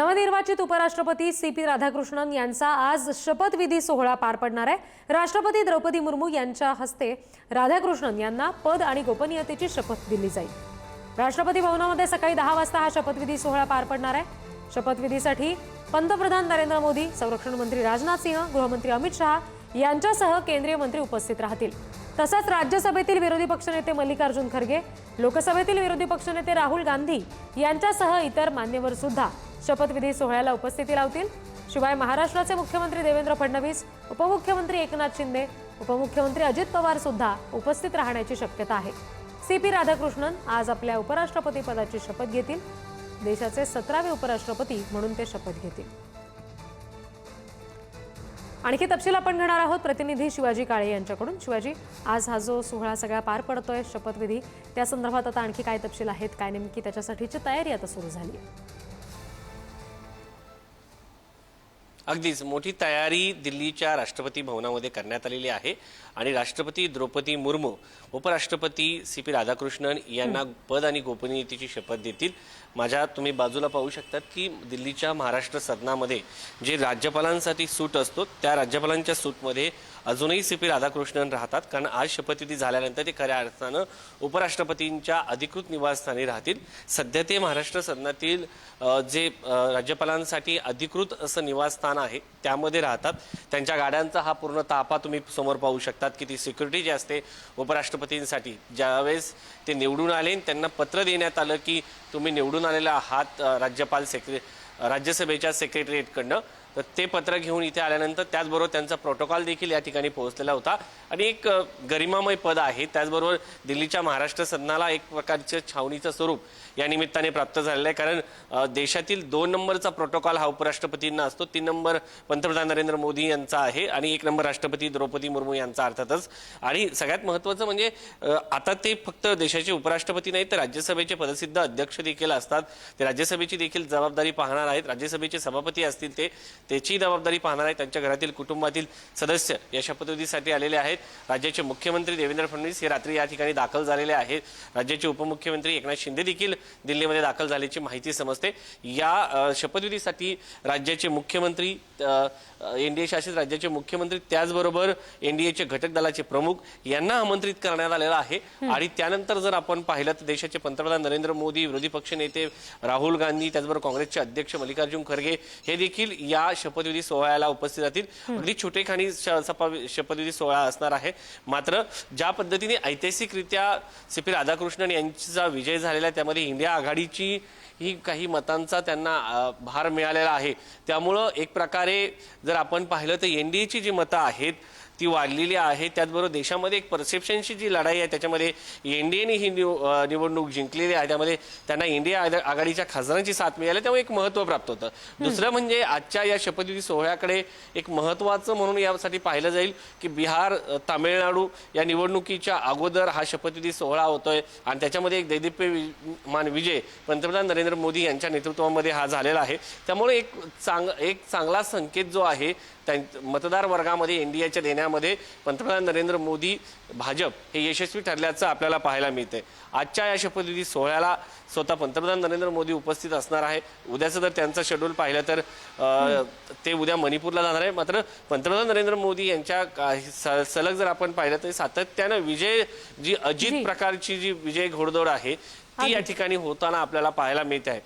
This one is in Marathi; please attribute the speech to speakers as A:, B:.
A: नवनिर्वाचित उपराष्ट्रपती सी पी राधाकृष्णन यांचा आज शपथविधी सोहळा पार पडणार आहे. राष्ट्रपती द्रौपदी मुर्मू यांच्या हस्ते राधाकृष्णन यांना पद आणि गोपनीयतेची शपथ दिली जाईल. राष्ट्रपती भवनामध्ये सकाळी दहा वाजता हा शपथविधी सोहळा पार पडणार आहे. शपथविधीसाठी पंतप्रधान नरेंद्र मोदी संरक्षण मंत्री राजनाथ सिंह गृहमंत्री अमित शहा यांच्यासह केंद्रीय मंत्री उपस्थित राहतील. तसंच राज्यसभेतील विरोधी पक्षनेते मल्लिकार्जुन खरगे लोकसभेतील विरोधी पक्षनेते राहुल गांधी यांच्यासह इतर मान्यवर सुद्धा शपथविधी सोहळ्याला उपस्थिती लावतील. शिवाय महाराष्ट्राचे मुख्यमंत्री देवेंद्र फडणवीस उपमुख्यमंत्री एकनाथ शिंदे उपमुख्यमंत्री अजित पवार सुद्धा उपस्थित राहण्याची शक्यता आहे. सी पी राधाकृष्णन आज आपल्या उपराष्ट्रपती पदाची शपथ घेतील. देशाचे सतरावे उपराष्ट्रपती म्हणून ते शपथ घेतील. आणखी तपशील आपण घेणार आहोत. प्रतिनिधी शिवाजी काळे यांच्याकडून. शिवाजी आज हा जो सोहळा सगळा पार पडतोय शपथविधी त्या संदर्भात आता आणखी काय तपशील आहेत काय नेमकी त्याच्यासाठीची तयारी आता सुरू झाली आहे?
B: अगदीच मोठी तयारी दिल्लीच्या राष्ट्रपती भवनामध्ये करण्यात आलेली आहे. आणि राष्ट्रपती द्रौपदी मुर्मू उपराष्ट्रपती सी पी राधाकृष्णन यांना पद आणि गोपनीयतेची शपथ देतील. माझ्या तुम्ही बाजूला पाहू शकतात की दिल्लीच्या महाराष्ट्र सदनामध्ये जे राज्यपालांसाठी सूट असतो त्या राज्यपालांच्या सूटमध्ये अजूनही सी पी राधाकृष्णन राहतात. कारण आज शपथविधी झाल्यानंतर ते खऱ्या अर्थानं उपराष्ट्रपतींच्या अधिकृत निवासस्थानी राहतील. सध्या ते महाराष्ट्र सदनातील जे राज्यपालांसाठी अधिकृत असं निवासस्थान आहे त्यामध्ये राहतात. त्यांच्या गाड्यांचा हा पूर्ण ताफा तुम्ही समोर पाहू शकतात की ती सिक्युरिटी जी असते उपराष्ट्रपतींसाठी. ज्यावेळेस ते निवडून आले त्यांना पत्र देण्यात आलं की तुम्ही निवडून आलेला आहात राज्यपाल सेक्रे राज्यसभेच्या सेक्रेटरीकडनं तर ते पत्र घेऊन इथे आल्यानंतर त्याचबरोबर त्यांचा प्रोटोकॉल देखील या ठिकाणी पोहोचलेला होता. आणि एक गरिमामय पद आहे. त्याचबरोबर दिल्लीच्या महाराष्ट्र सदनाला एक प्रकारचं छावणीचं स्वरूप या निमित्ताने प्राप्त झालेलं आहे. कारण देशातील दोन नंबरचा प्रोटोकॉल हा उपराष्ट्रपतींना असतो. तीन नंबर पंतप्रधान नरेंद्र मोदी यांचा आहे आणि एक नंबर राष्ट्रपती द्रौपदी मुर्मू यांचा अर्थातच. आणि सगळ्यात महत्त्वाचं म्हणजे आता ते फक्त देशाचे उपराष्ट्रपती नाही तर राज्यसभेचे पदसिद्ध अध्यक्ष देखील असतात. ते राज्यसभेची देखील जबाबदारी पाहणार आहेत. राज्यसभेचे सभापती असतील ते. त्याची जबाबदारी पाहणार आहेत त्यांच्या घरातील कुटुंबातील सदस्य या शपथविधीसाठी आलेले आहेत. राज्याचे मुख्यमंत्री देवेंद्र फडणवीस हे रात्री या ठिकाणी दाखल झालेले आहेत. राज्याचे उपमुख्यमंत्री एकनाथ शिंदे देखील दिल्लीमध्ये दाखल झाल्याची माहिती समजते. या शपथविधीसाठी राज्याचे मुख्यमंत्री एनडीए शासित राज्याचे मुख्यमंत्री त्याचबरोबर एनडीएचे घटक दलाचे प्रमुख यांना आमंत्रित करण्यात आलेलं आहे. आणि त्यानंतर जर आपण पाहिलं तर देशाचे पंतप्रधान नरेंद्र मोदी विरोधी पक्ष नेते राहुल गांधी त्याचबरोबर काँग्रेसचे अध्यक्ष मल्लिकार्जुन खरगे हे देखील या शपथविधी सोहळ्याला उपस्थित राहतील. अगदी छोटेखानी शपथविधी सोहळा असणार आहे. मात्र ज्या पद्धतीने ऐतिहासिकरित्या सी पी राधाकृष्णन यांचा विजय झालेला आहे त्यामध्ये इंडिया आघाडीची ही काही मतांचा त्यांना भार मिळालेला आहे. त्यामुळं एक प्रकारे जर आपण पाहिलं तर एन डी एची जी मतं आहेत ती वाढलेली आहे. त्याचबरोबर देशामध्ये एक परसेप्शनची जी लढाई आहे त्याच्यामध्ये एन डी एने ही निव- निवडणूक जिंकलेली आहे. त्यामध्ये त्यांना इंडिया आघा- आघाडीच्या खासदारांची साथ मिळाली. त्यामुळे एक महत्त्व प्राप्त होतं. दुसरं म्हणजे आजच्या या शपथविधी सोहळ्याकडे एक महत्त्वाचं म्हणून यासाठी पाहिलं जाईल की बिहार तामिळनाडू या निवडणुकीच्या अगोदर हा शपथविधी सोहळा होतोय आणि त्याच्यामध्ये एक दैदिप्यमान विजय पंतप्रधान नरेंद्र मोदी यांच्या नेतृत्वामध्ये हा झालेला आहे. त्यामुळे एक चांग एक चांगला संकेत जो आहे त्यां मतदार वर्गामध्ये एनडीएच्या देण्यामध्ये पंतप्रधान नरेंद्र मोदी भाजप हे यशस्वी ठरल्याचं आपल्याला पाहायला मिळते आजच्या या शपथविधी सोहळ्याला स्वतः पंतप्रधान नरेंद्र मोदी उपस्थित असणार आहे. उद्याचं जर त्यांचं शेड्यूल पाहिलं तर ते उद्या मणिपूरला जाणार आहे. मात्र पंतप्रधान नरेंद्र मोदी यांच्या सलग जर आपण पाहिलं तर सातत्यानं विजय जी अजित प्रकारची जी विजय घोडदौड आहे ती या ठिकाणी होताना आपल्याला पाहायला मिळते आहे.